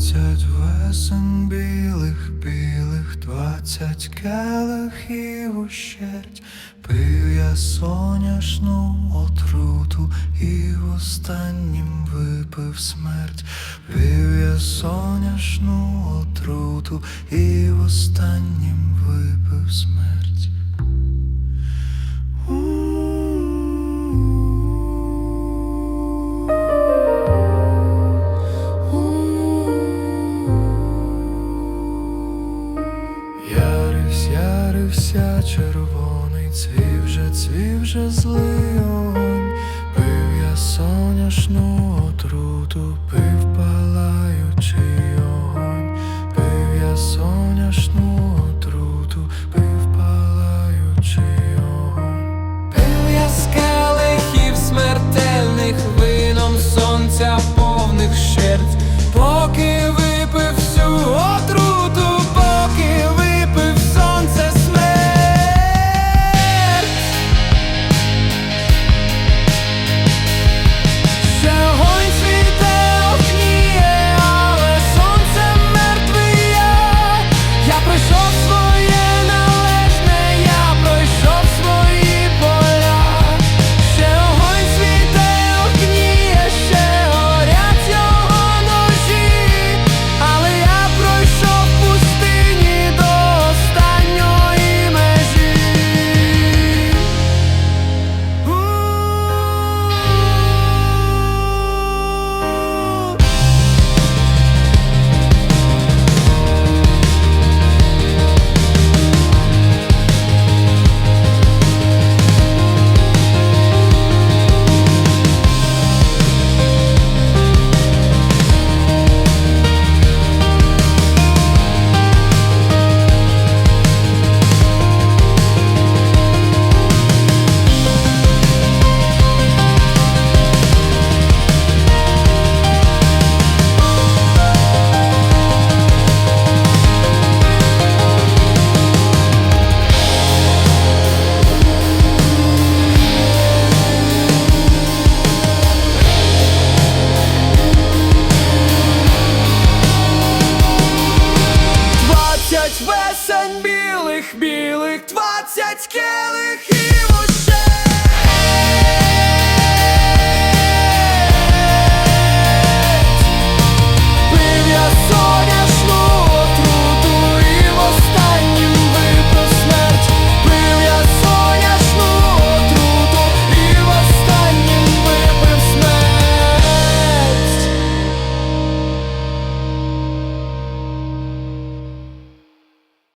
Двадцять весен білих, білих, двадцять келихів ущерть, пив я соняшну отруту і в останнім випив смерть, пив я соняшну отруту і в останнім випив смерть. Яривсь, ярився червоний, цвів же, цвів же злий. двадцять келих.